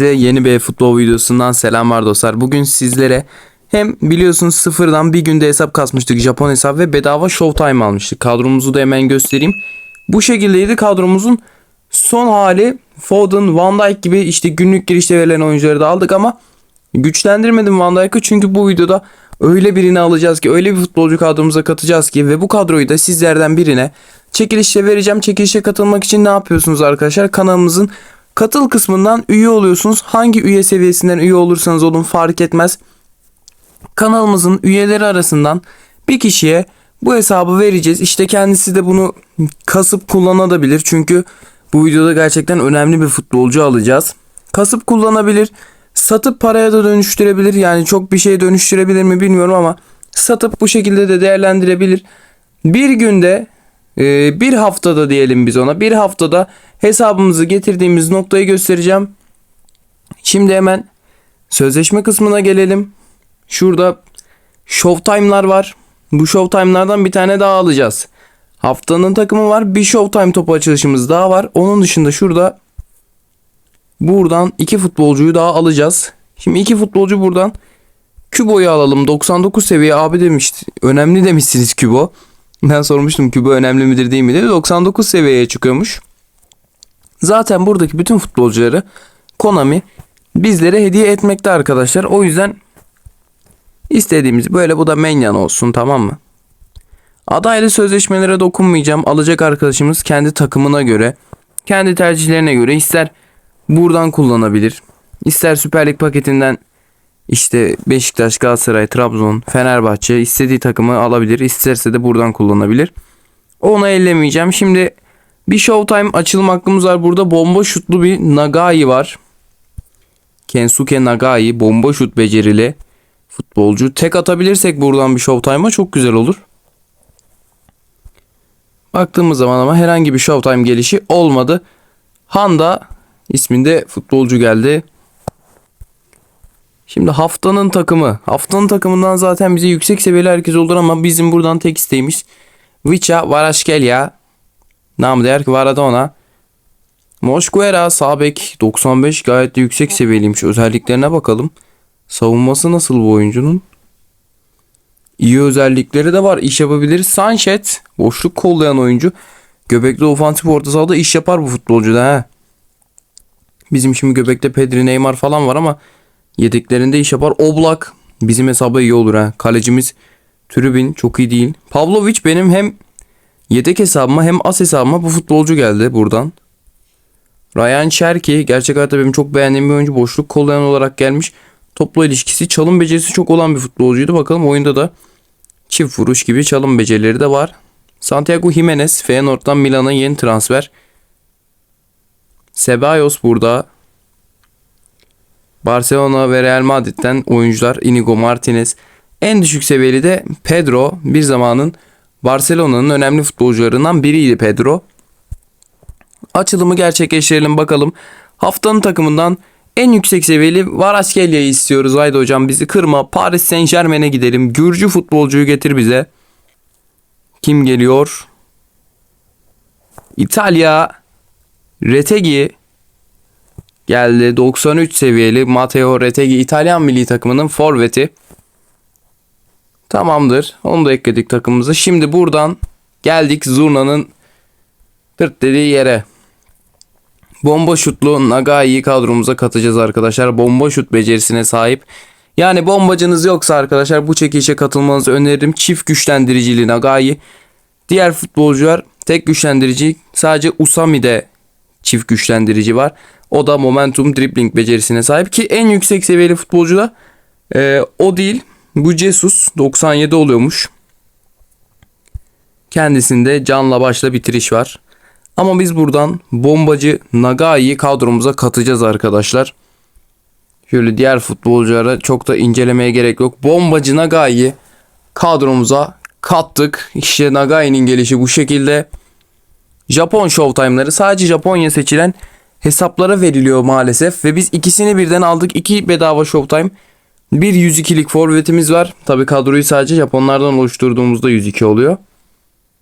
Size yeni bir futbol videosundan selamlar dostlar. Bugün sizlere hem biliyorsunuz sıfırdan bir günde hesap kasmıştık Japon hesap ve bedava Showtime almıştık. Kadromuzu da hemen göstereyim. Bu şekildeydi kadromuzun son hali. Foden, Van Dijk gibi işte günlük girişte verilen oyuncuları da aldık ama güçlendirmedim Van Dijk'ı çünkü bu videoda öyle birini alacağız ki öyle bir futbolcu kadromuza katacağız ki ve bu kadroyu da sizlerden birine çekilişte vereceğim. Çekilişe katılmak için ne yapıyorsunuz arkadaşlar? Kanalımızın katıl kısmından üye oluyorsunuz. Hangi üye seviyesinden üye olursanız olun fark etmez. Kanalımızın üyeleri arasından bir kişiye bu hesabı vereceğiz. İşte kendisi de bunu kasıp kullanabilir. Çünkü bu videoda gerçekten önemli bir futbolcu alacağız. Kasıp kullanabilir. Satıp paraya da dönüştürebilir. Yani çok bir şey dönüştürebilir mi bilmiyorum ama satıp bu şekilde de değerlendirebilir. Bir günde e, bir haftada diyelim biz ona bir haftada hesabımızı getirdiğimiz noktayı göstereceğim. Şimdi hemen sözleşme kısmına gelelim. Şurada Showtime'lar var. Bu Showtime'lardan bir tane daha alacağız. Haftanın takımı var. Bir Showtime topu açılışımız daha var. Onun dışında şurada buradan iki futbolcuyu daha alacağız. Şimdi iki futbolcu buradan Kübo'yu alalım. 99 seviye abi demişti. Önemli demişsiniz Kübo. Ben sormuştum Kübo önemli midir değil mi dedi. 99 seviyeye çıkıyormuş. Zaten buradaki bütün futbolcuları Konami bizlere hediye etmekte arkadaşlar. O yüzden istediğimiz böyle bu da menyan olsun tamam mı? Adaylı sözleşmelere dokunmayacağım. Alacak arkadaşımız kendi takımına göre, kendi tercihlerine göre ister buradan kullanabilir. ister Süper Lig paketinden işte Beşiktaş, Galatasaray, Trabzon, Fenerbahçe istediği takımı alabilir. İsterse de buradan kullanabilir. Ona ellemeyeceğim. Şimdi bir Showtime açılım hakkımız var. Burada bomba şutlu bir Nagai var. Kensuke Nagai bomba şut becerili futbolcu. Tek atabilirsek buradan bir Showtime'a çok güzel olur. Baktığımız zaman ama herhangi bir Showtime gelişi olmadı. Handa isminde futbolcu geldi. Şimdi haftanın takımı. Haftanın takımından zaten bize yüksek seviyeli herkes olur ama bizim buradan tek isteğimiz Vicha Varaskelia. Nam değer ki Varadona. Mosquera sağ bek 95 gayet de yüksek seviyeliymiş. Özelliklerine bakalım. Savunması nasıl bu oyuncunun? İyi özellikleri de var. İş yapabilir. Sanchez boşluk kollayan oyuncu. Göbekli ofansif orta sahada iş yapar bu futbolcu da he. Bizim şimdi göbekte Pedri, Neymar falan var ama yedeklerinde iş yapar. Oblak bizim hesaba iyi olur ha. Kalecimiz Tribün çok iyi değil. Pavlovic benim hem yedek hesabıma hem as hesabıma bu futbolcu geldi buradan. Ryan Cherki gerçek hayatta benim çok beğendiğim bir oyuncu. Boşluk kollayan olarak gelmiş. Topla ilişkisi, çalım becerisi çok olan bir futbolcuydu. Bakalım oyunda da çift vuruş gibi çalım becerileri de var. Santiago Jimenez Feyenoord'dan Milan'a yeni transfer. Ceballos burada. Barcelona ve Real Madrid'den oyuncular Inigo Martinez. En düşük seviyeli de Pedro bir zamanın Barcelona'nın önemli futbolcularından biriydi Pedro. Açılımı gerçekleştirelim bakalım. Haftanın takımından en yüksek seviyeli Varaskelya'yı istiyoruz. Haydi hocam bizi kırma. Paris Saint Germain'e gidelim. Gürcü futbolcuyu getir bize. Kim geliyor? İtalya. Retegi geldi. 93 seviyeli Matteo Retegi İtalyan milli takımının forveti. Tamamdır. Onu da ekledik takımımıza. Şimdi buradan geldik Zurna'nın tırt dediği yere. Bomba şutlu Nagai'yi kadromuza katacağız arkadaşlar. Bomba şut becerisine sahip. Yani bombacınız yoksa arkadaşlar bu çekilişe katılmanızı öneririm. Çift güçlendiricili Nagai. Diğer futbolcular tek güçlendirici. Sadece Usami'de çift güçlendirici var. O da momentum dribbling becerisine sahip ki en yüksek seviyeli futbolcu da e, o değil. Bu Jesus 97 oluyormuş. Kendisinde canla başla bitiriş var. Ama biz buradan bombacı Nagai'yi kadromuza katacağız arkadaşlar. Şöyle diğer futbolculara çok da incelemeye gerek yok. Bombacı Nagai'yi kadromuza kattık. İşte Nagai'nin gelişi bu şekilde. Japon Showtime'ları sadece Japonya seçilen hesaplara veriliyor maalesef. Ve biz ikisini birden aldık. İki bedava Showtime. Bir 102'lik forvetimiz var. Tabi kadroyu sadece Japonlardan oluşturduğumuzda 102 oluyor.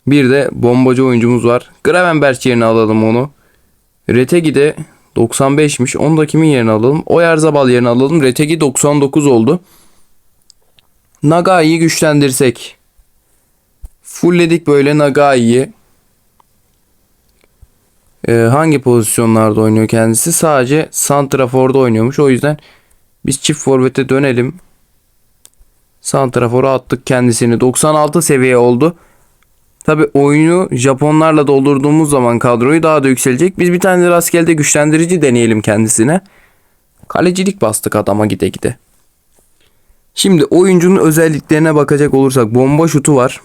Bir de bombacı oyuncumuz var. Gravenberch yerine alalım onu. Retegi de 95'miş. Onu da kimin yerine alalım? Oyarzabal yerine alalım. Retegi 99 oldu. Nagai'yi güçlendirsek. Fullledik böyle Nagai'yi. Ee, hangi pozisyonlarda oynuyor kendisi? Sadece Santrafor'da oynuyormuş. O yüzden biz çift forvete dönelim. Santrafor'a attık kendisini. 96 seviye oldu. Tabi oyunu Japonlarla doldurduğumuz zaman kadroyu daha da yükselecek. Biz bir tane rastgele de güçlendirici deneyelim kendisine. Kalecilik bastık adama gide gide. Şimdi oyuncunun özelliklerine bakacak olursak bomba şutu var.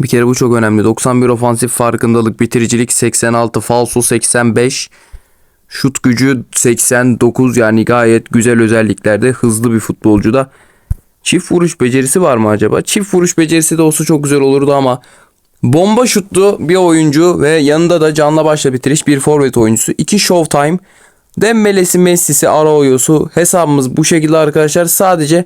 Bir kere bu çok önemli. 91 ofansif farkındalık, bitiricilik 86, falso 85, şut gücü 89 yani gayet güzel özelliklerde hızlı bir futbolcu da. Çift vuruş becerisi var mı acaba? Çift vuruş becerisi de olsa çok güzel olurdu ama bomba şutlu bir oyuncu ve yanında da canla başla bitiriş bir forvet oyuncusu. 2 Showtime. Dembele'si, Messi'si, Arao'yosu hesabımız bu şekilde arkadaşlar. Sadece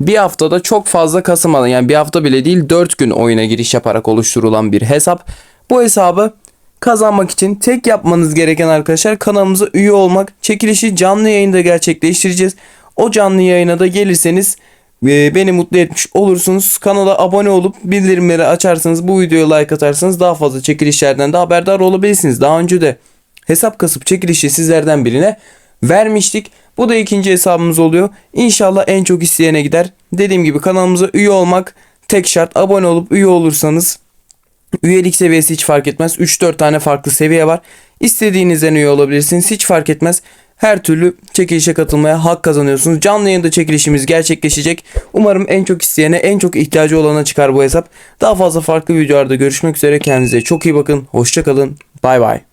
bir haftada çok fazla Kasım alan yani bir hafta bile değil 4 gün oyuna giriş yaparak oluşturulan bir hesap. Bu hesabı kazanmak için tek yapmanız gereken arkadaşlar kanalımıza üye olmak. Çekilişi canlı yayında gerçekleştireceğiz. O canlı yayına da gelirseniz e, beni mutlu etmiş olursunuz. Kanala abone olup bildirimleri açarsanız bu videoya like atarsanız daha fazla çekilişlerden de haberdar olabilirsiniz. Daha önce de hesap kasıp çekilişi sizlerden birine vermiştik. Bu da ikinci hesabımız oluyor. İnşallah en çok isteyene gider. Dediğim gibi kanalımıza üye olmak tek şart. Abone olup üye olursanız üyelik seviyesi hiç fark etmez. 3-4 tane farklı seviye var. İstediğinizden üye olabilirsiniz. Hiç fark etmez. Her türlü çekilişe katılmaya hak kazanıyorsunuz. Canlı yayında çekilişimiz gerçekleşecek. Umarım en çok isteyene, en çok ihtiyacı olana çıkar bu hesap. Daha fazla farklı videolarda görüşmek üzere. Kendinize çok iyi bakın. Hoşçakalın. Bay bay.